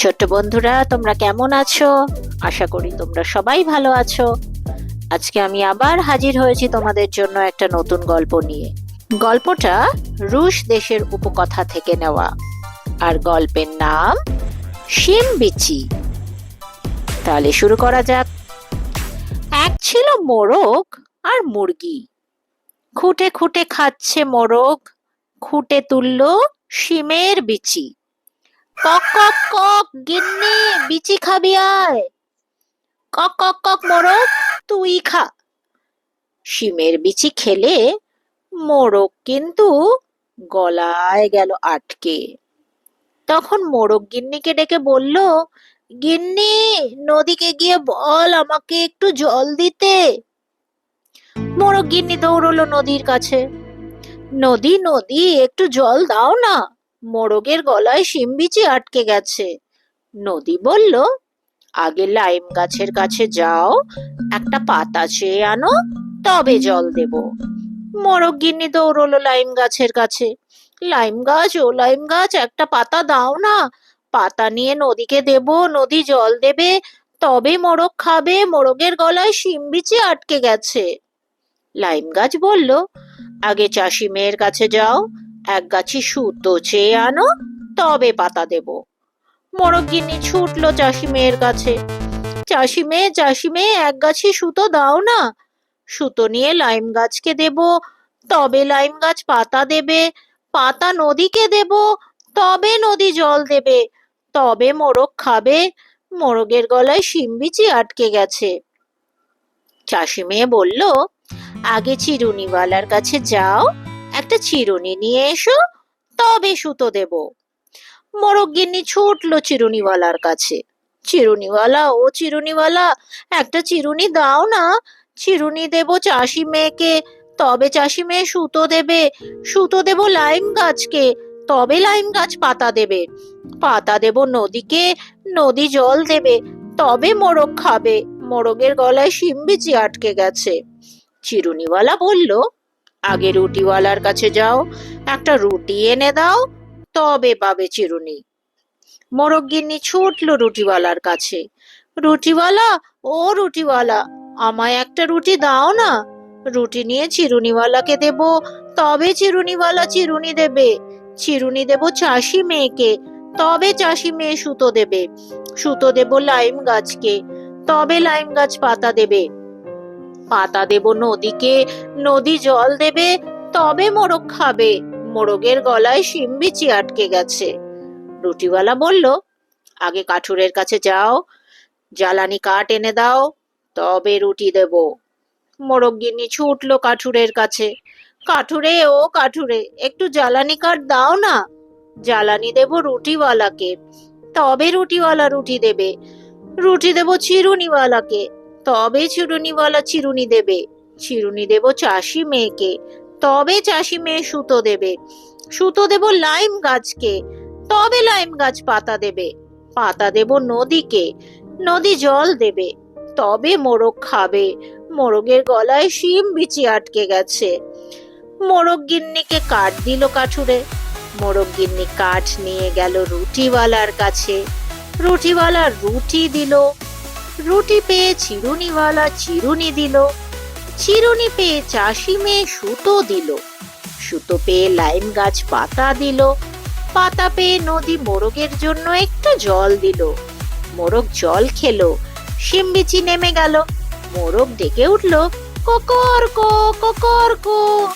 ছোট্ট বন্ধুরা, তোমরা কেমন আছো? আশা করি তোমরা সবাই ভালো আছো। আজকে আমি আবার হাজির হয়েছি তোমাদের জন্য একটা নতুন গল্প নিয়ে। গল্পটা রুশ দেশের উপকথা থেকে নেওয়া। আর গল্পের নাম শিম বিচি তাহলে শুরু করা যাক। এক ছিল মোরগ আর মুরগি। খুঁটে খুঁটে খাচ্ছে মোরগ, খুঁটে তুলল শিমের বিচি। কক কক কক, গিন্নি, বিচি খাবি আয়। কক কক কক, মোরগ, তুই খা। শিমের বিচি খেলে মোরগ কিন্তু গলায় গেল আটকে। তখন মোরগ গিন্নিকে ডেকে বলল, গিন্নি, নদীকে গিয়ে বল আমাকে একটু জল দিতে। মোরগ গিন্নি দৌড়লো নদীর কাছে। নদী নদী, একটু জল দাও না। মোরগের গলায় শিমবিচি আটকে গেছে। নদী বলল, আগে লাইম গাছের কাছে যাও, একটা পাতা চেয়ে আনো, তবে জল দেব। মোরগ গিন্নি দৌড়লো লাইম গাছের কাছে। লাইম গাছ, ও লাইম গাছ, একটা পাতা দাও না। পাতা নিয়ে নদীকে দেব, নদী জল দেবে, তবে মোরগ খাবে, মোরগের গলায় শিমবিচি আটকে গেছে। লাইম গাছ বলল, আগে চাষি মেয়ের কাছে যাও এক গাছি সুতো চেয়ে আনো, তবে পাতা দেব। মোরগিনী ছুটলো চাষি মেয়ের কাছে। চাষি মেয়ে চাষি মেয়ে, এক গাছি সুতো দাও না। সুতো নিয়ে লাইম গাছকে দেব, তবে লাইম গাছ পাতা দেবে। পাতা নদীকে দেব, তবে নদী জল দেবে। তবে মোরগ খাবে, মোরগের গলায় শিমবিচি আটকে গেছে। চাষি মেয়ে বলল, আগে চিরুনিওয়ালার কাছে যাও একটা চিরুনি নিয়ে এসো, তবে সুতো দেব। মোরগিন্নি ছুটলো চিরুনিওয়ালার কাছে। চিরুনিওয়ালা, ও চিরুনিওয়ালা, একটা চিরুনি দাও না। চিরুনি দেব চাষি মেয়েকে, তবে চাষি মেয়ে সুতো দেবে। সুতো দেব লাইম গাছকে, তবে লাইম গাছ পাতা দেবে। পাতা দেব নদীকে, নদী জল দেবে, তবে মোরগ খাবে। মোরগের গলায় শিমবিচি আটকে গেছে। চিরুনিওয়ালা বলল আগে রুটিওয়ালার কাছে যাও, একটা রুটি এনে দাও, তবে পাবে চিরুনি। মোরগগিন্নি ছুটলো রুটিওয়ালার কাছে। রুটিওয়ালা, ও রুটিওয়ালা, আমায় একটা রুটি দাও না। রুটি নিয়ে চিরুনিওয়ালাকে দেব, তবে চিরুনিওয়ালা চিরুনি দেবে। চিরুনি দেব চাষি মেয়েকে, তবে চাষি মেয়ে সুতো দেবে। সুতো দেব লাইম গাছকে তবে লাইম গাছ পাতা দেবে। পাতা দেব নদীকে, নদী জল দেবে, তবে মোরগ খাবে। মোরগের গলায় শিমবিচি আটকে গেছে। রুটিওয়ালা বলল, আগে কাঠুরের কাছে যাও, জ্বালানি কাঠ এনে দাও, তবে রুটি দেব। মোরগগিন্নি ছুটলো কাঠুরের কাছে। কাঠুরে, ও কাঠুরে, একটু জ্বালানি কাঠ দাও না। জ্বালানি দেব রুটিওয়ালাকে, তবে রুটিওয়ালা রুটি দেবে। রুটি দেব চিরুনিওয়ালাকে তবে চিরুনিওয়ালা চিরুনি দেবে। চিরুনি দেব চাষি মেয়েকে, তবে চাষি মেয়ে সুতো দেবে। সুতো দেব লাইম গাছকে, তবে লাইম গাছ পাতা দেবে। পাতা দেব নদীকে, নদী জল দেবে। তবে মোরগ খাবে। মোরগের গলায় শিম বিচি আটকে গেছে। মোরগ গিন্নিকে কাঠ দিল কাঠুরে। মোরগ গিন্নি কাঠ নিয়ে গেল রুটিওয়ালার কাছে। রুটিওয়ালা রুটি দিল রুটি পেয়ে চিরুনিওয়ালা চিরুনি দিল। চিরুনি পেয়ে চাষি মেয়ে সুতো দিল। সুতো পেয়ে লাইম গাছ পাতা দিল। পাতা পেয়ে নদী মোরগের জন্য একটু জল দিল। মোরগ জল খেলো, শিমবিচি নেমে গেল। মোরগ ডেকে উঠল, ককর কো ককর কো।